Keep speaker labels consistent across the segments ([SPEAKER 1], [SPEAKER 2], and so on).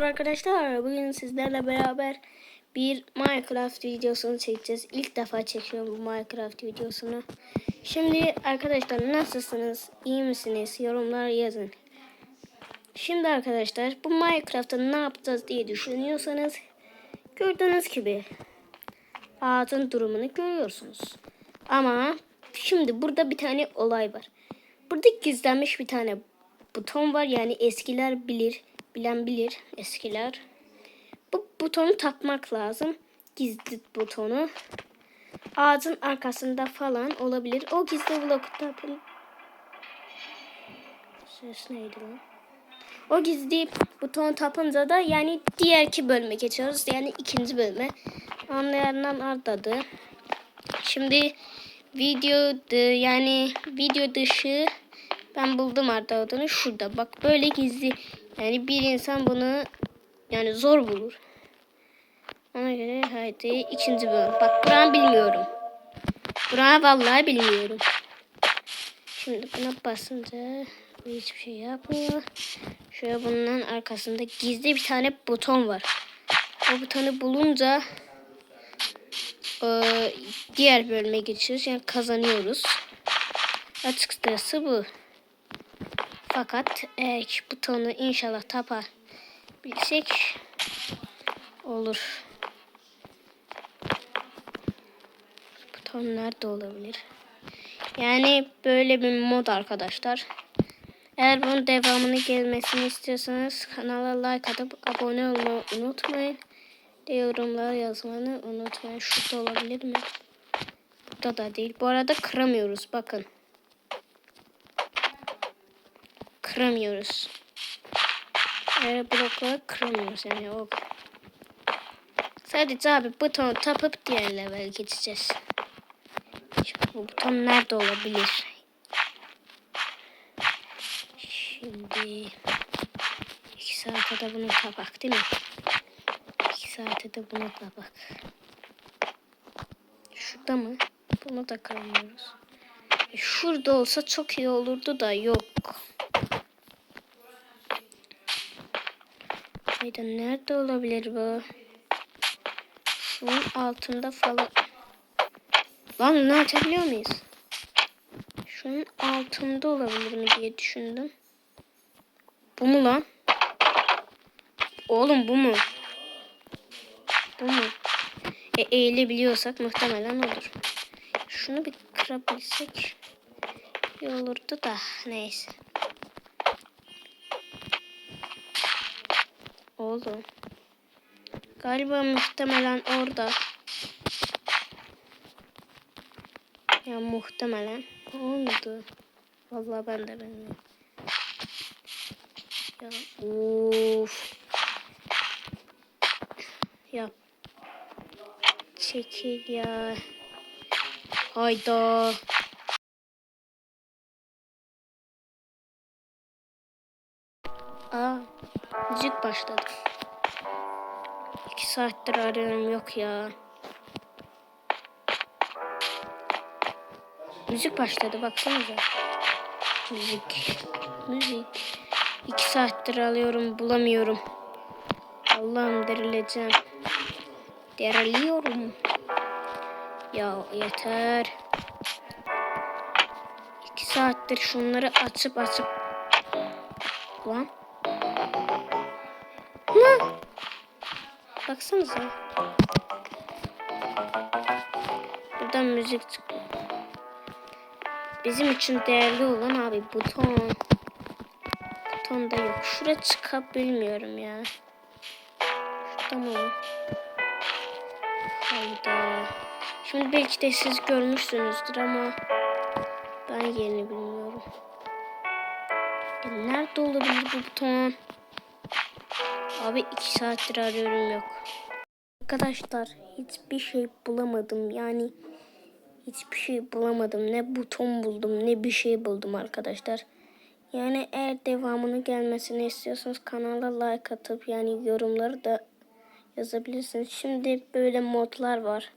[SPEAKER 1] Arkadaşlar bugün sizlerle beraber bir Minecraft videosunu çekeceğiz. İlk defa çekiyorum bu Minecraft videosunu. Şimdi arkadaşlar nasılsınız? İyi misiniz? Yorumlara yazın. Şimdi arkadaşlar bu Minecraft'ta ne yapacağız diye düşünüyorsanız gördüğünüz gibi ağacın durumunu görüyorsunuz. Ama şimdi burada bir tane olay var. Burada gizlenmiş bir tane buton var. Yani eskiler bilir, bilen bilir eskiler. Bu butonu takmak lazım. Gizli butonu. Ağacın arkasında falan olabilir. O gizli bloku tapın. Ses neydi lan? O gizli buton tapınca da yani diğerki bölüme geçiyoruz. Yani ikinci bölüme. Anlayanlar anladı. Şimdi video dı- yani video dışı ben buldum arda olduğunu şurada. Bak böyle gizli. Yani bir insan bunu yani zor bulur. Ona göre haydi ikinci bölüm. Bak buranı bilmiyorum. Buranı vallahi bilmiyorum. Şimdi buna basınca hiçbir şey yapmıyor. Şöyle bunun arkasında gizli bir tane buton var. O butonu bulunca eee, diğer bölüme geçiyoruz. Yani kazanıyoruz. Açıkçası bu. Fakat eğer butonu inşallah tapabilsek olur. Buton nerede olabilir? Yani böyle bir mod arkadaşlar. Eğer bunun devamını gelmesini istiyorsanız kanala like atıp abone olmayı unutmayın. De yorumlara yazmanı unutmayın. Şurada olabilir mi? Burada da değil. Bu arada kıramıyoruz. Bakın. Kıramıyoruz. Eğer blokları kıramıyoruz yani o. Sadece abi butonu tapıp diğer level geçeceğiz. Şimdi bu buton nerede olabilir? Şimdi iki saate de bunu tapak değil mi? İki saate de bunu tapak. Şurada mı? Bunu da kıramıyoruz. E, şurada olsa çok iyi olurdu da yok. Hayda nerede olabilir bu? Şunun altında falan. Lan ne açabiliyor muyuz? Şunun altında olabilir mi diye düşündüm. Bu mu lan? Oğlum bu mu? Bu mu? E, eğilebiliyorsak muhtemelen olur. Şunu bir kırabilsek iyi olurdu da neyse. Oğlum. Galiba muhtemelen orada. Ya muhtemelen olmadı. Vallahi ben de bilmiyorum. Ya of. Ya çekil ya. Hayda. Müzik başladı. İki saattir arıyorum yok ya. Müzik başladı baksanıza. Müzik. Müzik. İki saattir alıyorum bulamıyorum. Allah'ım derileceğim. Deriliyorum. Ya yeter. İki saattir şunları açıp açıp. Lan. Lan. Baksanıza. Buradan müzik çıkıyor. Bizim için değerli olan abi buton. Buton da yok. Şuraya çıkabilmiyorum ya. Şurada mı? Hayda. Şimdi belki de siz görmüşsünüzdür ama ben yerini bilmiyorum. Ya nerede olabilir bu buton? Abi iki saattir arıyorum yok. Arkadaşlar hiçbir şey bulamadım. Yani hiçbir şey bulamadım. Ne buton buldum ne bir şey buldum arkadaşlar. Yani eğer devamını gelmesini istiyorsanız kanala like atıp yani yorumları da yazabilirsiniz. Şimdi böyle modlar var.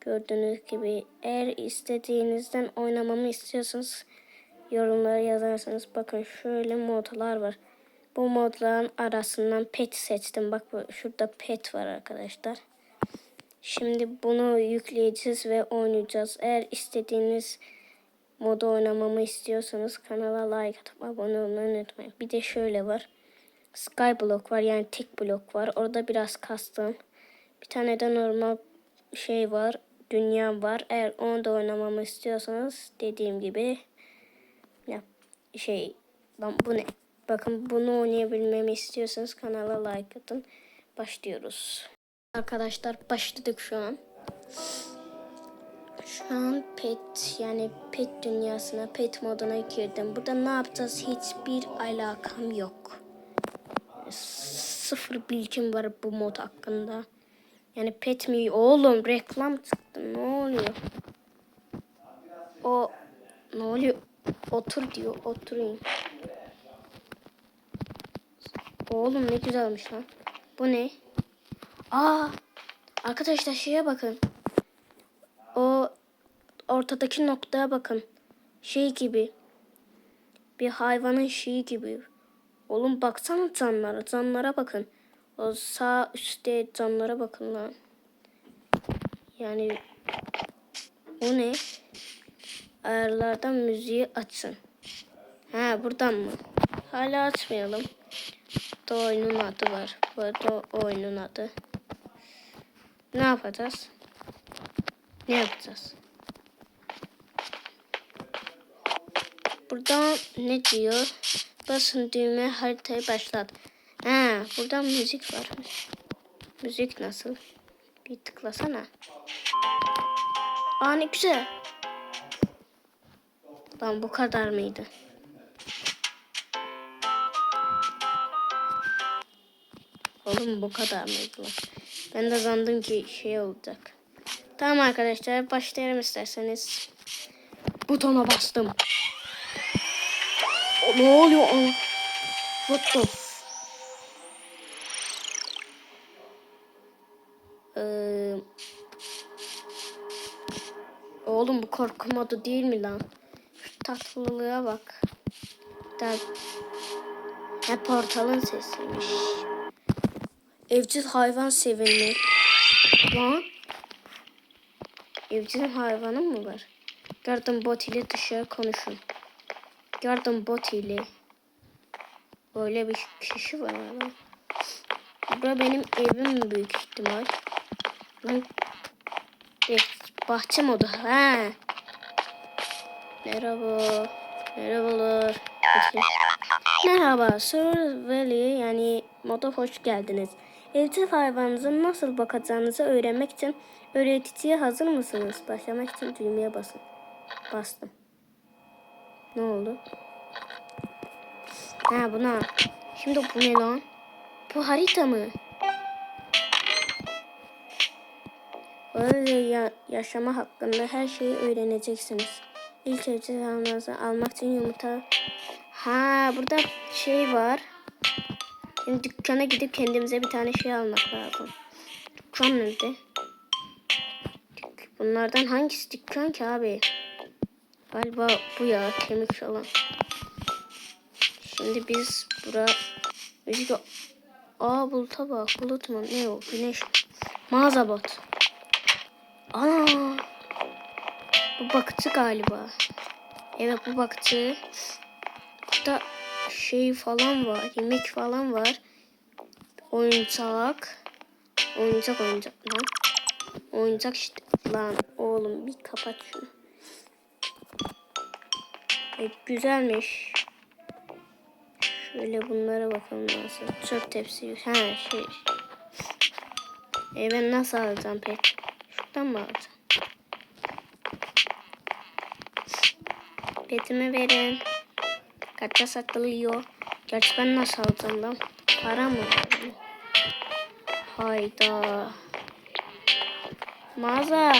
[SPEAKER 1] Gördüğünüz gibi eğer istediğinizden oynamamı istiyorsanız yorumlara yazarsanız bakın şöyle modlar var. Bu modların arasından pet seçtim. Bak şurada pet var arkadaşlar. Şimdi bunu yükleyeceğiz ve oynayacağız. Eğer istediğiniz modu oynamamı istiyorsanız kanala like atıp abone olmayı unutmayın. Bir de şöyle var. Skyblock var yani tek blok var. Orada biraz kastım. Bir tane de normal şey var. Dünya var. Eğer onu da oynamamı istiyorsanız dediğim gibi ya şey lan bu ne? Bakın bunu oynayabilmemi istiyorsanız kanala like atın. Başlıyoruz. Arkadaşlar başladık şu an. Şu an pet yani pet dünyasına pet moduna girdim. Burada ne yapacağız hiçbir alakam yok. Sıfır bilgim var bu mod hakkında. Yani pet mi? Oğlum reklam çıktı. Ne oluyor? O ne oluyor? Otur diyor. Oturayım. Oğlum ne güzelmiş lan. Bu ne? Aa! Arkadaşlar şeye bakın. O ortadaki noktaya bakın. Şey gibi. Bir hayvanın şeyi gibi. Oğlum baksana canlara. Canlara bakın. O sağ üstte canlara bakın lan. Yani o ne? Ayarlardan müziği açın. Ha buradan mı? Hala açmayalım. Da oyunun adı var. Bu da oyunun adı. Ne yapacağız? Ne yapacağız? Burada ne diyor? Basın düğme haritayı başlat. Ha, burada müzik var. Müzik nasıl? Bir tıklasana. Aa ne güzel. Lan bu kadar mıydı? Oğlum bu kadar mıydı lan? Ben de sandım ki şey olacak. Tamam arkadaşlar başlayalım isterseniz. Butona bastım. O, ne oluyor? Aa, What the f- Ee, oğlum bu korku modu değil mi lan? Şu tatlılığa bak. Da, ne portalın sesiymiş. Evcil hayvan sevimli. Lan. Evcil hayvanın mı var? Garden bot ile dışarı konuşun. Garden bot ile. Böyle bir kişi var lan. Bura benim evim büyük ihtimal? Lan. Evet, bahçe modu. Ha. Merhaba. Merhabalar. Peki. Merhaba. Sir Valley yani moda hoş geldiniz. Evcil hayvanınıza nasıl bakacağınızı öğrenmek için öğreticiye hazır mısınız? Başlamak için düğmeye basın. Bastım. Ne oldu? Ha buna. Şimdi bu ne lan? Bu harita mı? Böyle ya- yaşama hakkında her şeyi öğreneceksiniz. İlk evcil hayvanınızı almak için yumurta... Ha burada şey var. Şimdi dükkana gidip kendimize bir tane şey almak lazım. Dükkan nerede? Bunlardan hangisi dükkan ki abi? Galiba bu ya kemik falan. Şimdi biz bura müzik Aa buluta bak bulut mu ne o güneş mağaza bot. Ana bu bakıcı galiba. Evet bu bakıcı. Burada şey falan var yemek falan var. Oyuncak. Oyuncak oyuncak lan. Oyuncak işte lan oğlum bir kapat şunu. E, güzelmiş. Şöyle bunlara bakalım nasıl. Çöp tepsi. Ha şey. E ben nasıl alacağım pek? Şuradan mı alacağım? Petimi verin. Kaça satılıyor? Gerçi ben nasıl alacağım lan? Para mı var? Hayda. Mağaza.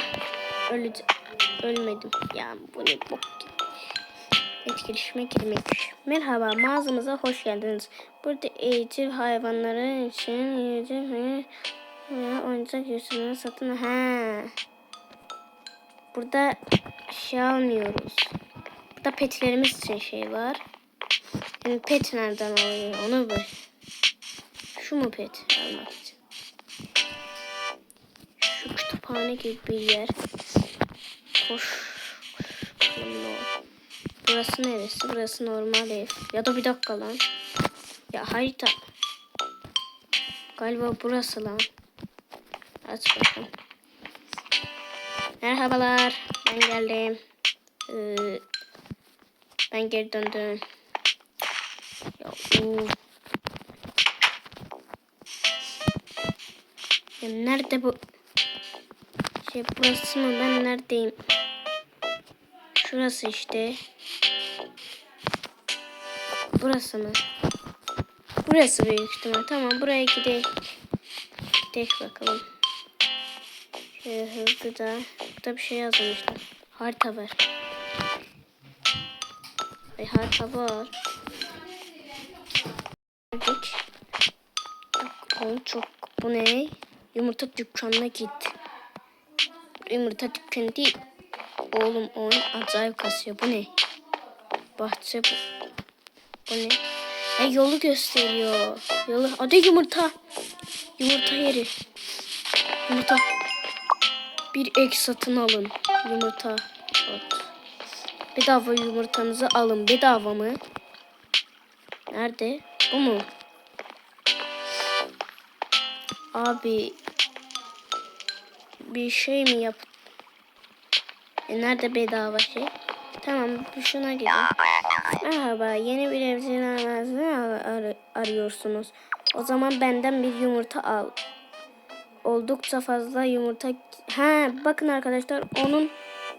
[SPEAKER 1] Öleceğim. Ölmedim. Ya bu ne bok gibi. Etkileşime girmek. Merhaba mağazamıza hoş geldiniz. Burada evcil hayvanların için evcil veya oyuncak yüzünden satın. Ha. Burada şey almıyoruz. Burada petlerimiz için şey var. Yani pet nereden alıyor onu bir. Şu mu pet almak için? Kütüphane gibi bir yer. Koş. Burası neresi? Burası normal ev. Ya da bir dakika lan. Ya harita. Galiba burası lan. Aç bakalım. Merhabalar. Ben geldim. Ee, ben geri döndüm. Ya, ya nerede bu? Şey burası mı? Ben neredeyim? Şurası işte. Burası mı? Burası büyük ihtimal. Tamam buraya gidelim. Gidelim bakalım. Şöyle hızlı da. Burada bir şey yazmışlar. Harita var. Ay harita var. Geldik. Çok bu ne? Yumurta dükkanına git. Yumurta değil. Oğlum oyun acayip kasıyor. Bu ne? Bahçe bu. Bu ne? E, yolu gösteriyor. Yolu. Adı yumurta. Yumurta yeri. Yumurta. Bir ek satın alın. Yumurta. At. Bedava yumurtanızı alın. Bedava mı? Nerede? Bu mu? Abi bir şey mi yap? E nerede bedava şey? Tamam şuna gidelim. Merhaba yeni bir evcil hayvanı ar- ar- arıyorsunuz. O zaman benden bir yumurta al. Oldukça fazla yumurta. Ha bakın arkadaşlar onun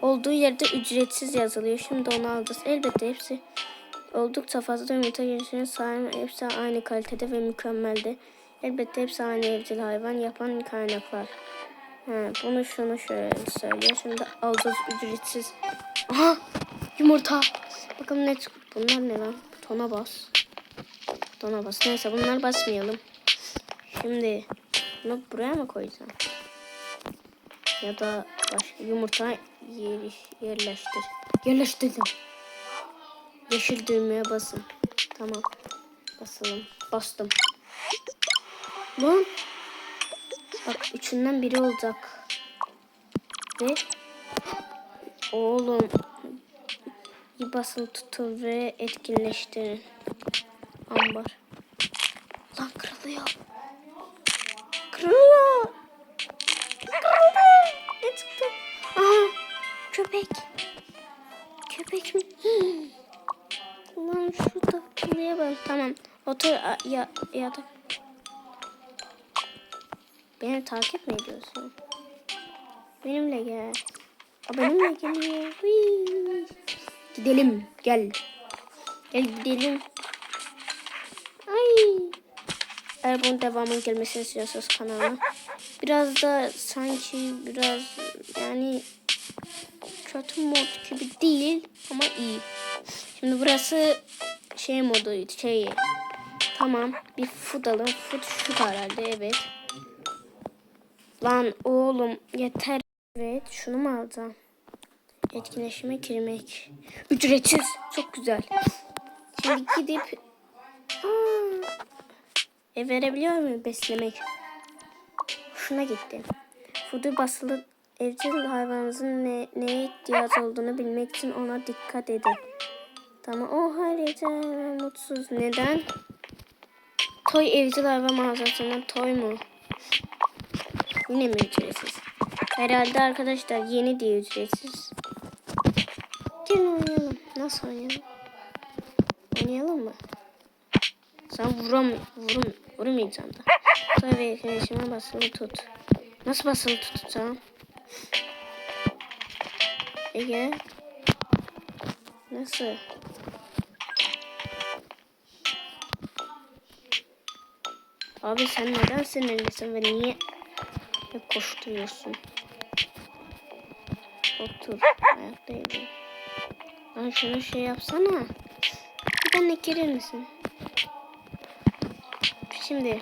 [SPEAKER 1] olduğu yerde ücretsiz yazılıyor. Şimdi onu alacağız. Elbette hepsi oldukça fazla yumurta girişinin sahibi hepsi aynı kalitede ve mükemmelde. Elbette hepsi aynı evcil hayvan yapan kaynaklar. Ha, bunu şunu şöyle söylüyor. Şimdi alacağız ücretsiz. Aha yumurta. Bakalım ne çıktı. Bunlar ne lan? Butona bas. Butona bas. Neyse bunlar basmayalım. Şimdi bunu buraya mı koyacağım? Ya da başka yumurta yer, yerleştir. Yerleştirdim. Yeşil düğmeye basın. Tamam. Basalım. Bastım. Lan. Bak üçünden biri olacak. Ve oğlum bir basılı tutun ve etkinleştirin. Ambar. Lan kırılıyor. Kırılıyor. Kırıldı. Ne çıktı? Aha köpek. Köpek mi? Lan şurada buraya bak. Tamam. Otur ya yatak. Beni takip mi ediyorsun? Benimle gel. Aa, benimle geliyor. Hıy. Gidelim. Gel. Gel gidelim. Ay. Eğer bunun devamının gelmesini istiyorsanız kanala. Biraz da sanki biraz yani kötü mod gibi değil ama iyi. Şimdi burası şey moduydu şey. Tamam bir food alın. Food şu herhalde evet. Lan oğlum yeter. Evet şunu mu alacağım? Etkileşime girmek. Ücretsiz. Çok güzel. Şimdi gidip Aa, e verebiliyor muyum beslemek? Şuna gitti. Fudu basılı evcil hayvanınızın ne, neye ihtiyaç olduğunu bilmek için ona dikkat edin. Tamam. O harita mutsuz. Neden? Toy evcil hayvan mağazasından toy mu? Yine mi ücretsiz? Herhalde arkadaşlar yeni diye ücretsiz. Gelin oynayalım. Nasıl oynayalım? Oynayalım mı? Sen vuram, vurum, vurmayacağım da. Sonra ve etkileşime basılı tut. Nasıl basılı tutacağım? Ege. Nasıl? Abi sen neden sinirlisin ve niye hep koşturuyorsun? Otur. Ayaktayım. Lan şunu şey yapsana. Bir benimle girer misin? Şimdi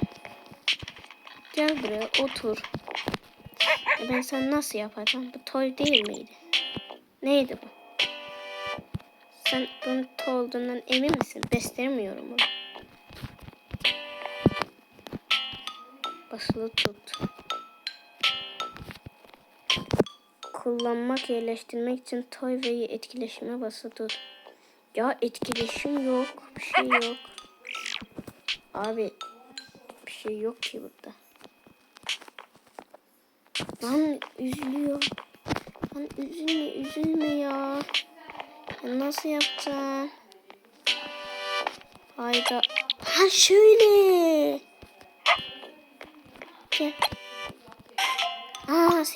[SPEAKER 1] gel buraya otur. E Ben sen nasıl yapacağım? Bu toy değil miydi? Neydi bu? Sen bunun to olduğundan emin misin? Beslemiyorum bunu. Basılı tut. Kullanmak, yerleştirmek için toy ve etkileşime tut. Ya etkileşim yok. Bir şey yok. Abi bir şey yok ki burada. Lan üzülüyor. Lan üzülme üzülme ya. ya nasıl yapacağım? Hayda. Ha şöyle. Gel.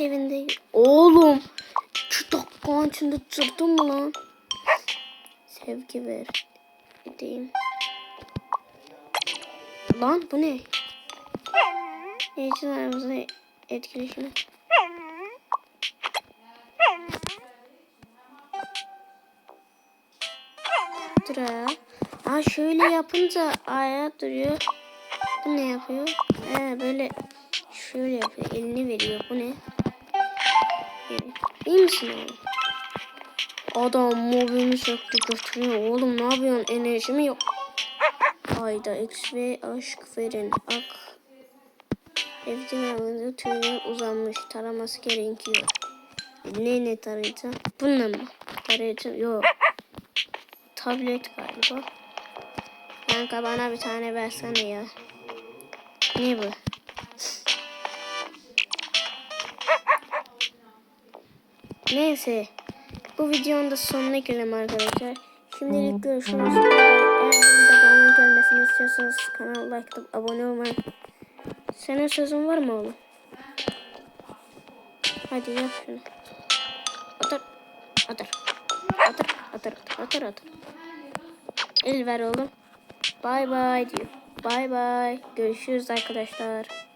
[SPEAKER 1] Aa sevindi. Oğlum. Şu dakikanın içinde çırptın mı lan? Sevgi ver. Gideyim. Lan bu ne? İçin aramızda etkileşimi? Dur ya. Aa şöyle yapınca ayağa duruyor. Bu ne yapıyor? Ee, böyle şöyle yapıyor. Elini veriyor. Bu ne? İyi misin oğlum? Adam mobilini söktü götürüyor. Oğlum ne yapıyorsun? Enerjimi yok. Ayda X ve aşk verin. Ak. Evcil hayvanı tüyler uzanmış. Taraması gerekiyor. Ne ne tarayacağım? Bununla mı? Tarayacağım. Yok. Tablet galiba. Kanka bana bir tane versene ya. Ne bu? Neyse. Bu videonun da sonuna gelelim arkadaşlar. Şimdilik görüşürüz. Eğer benim devamının gelmesini istiyorsanız kanala like atıp abone olmayı. Senin sözün var mı oğlum? Hadi yap şunu. Atır. Atır. Atır. Atır. Atır. Atır. Atır. El ver oğlum. Bye bye diyor. Bye bye. Görüşürüz arkadaşlar.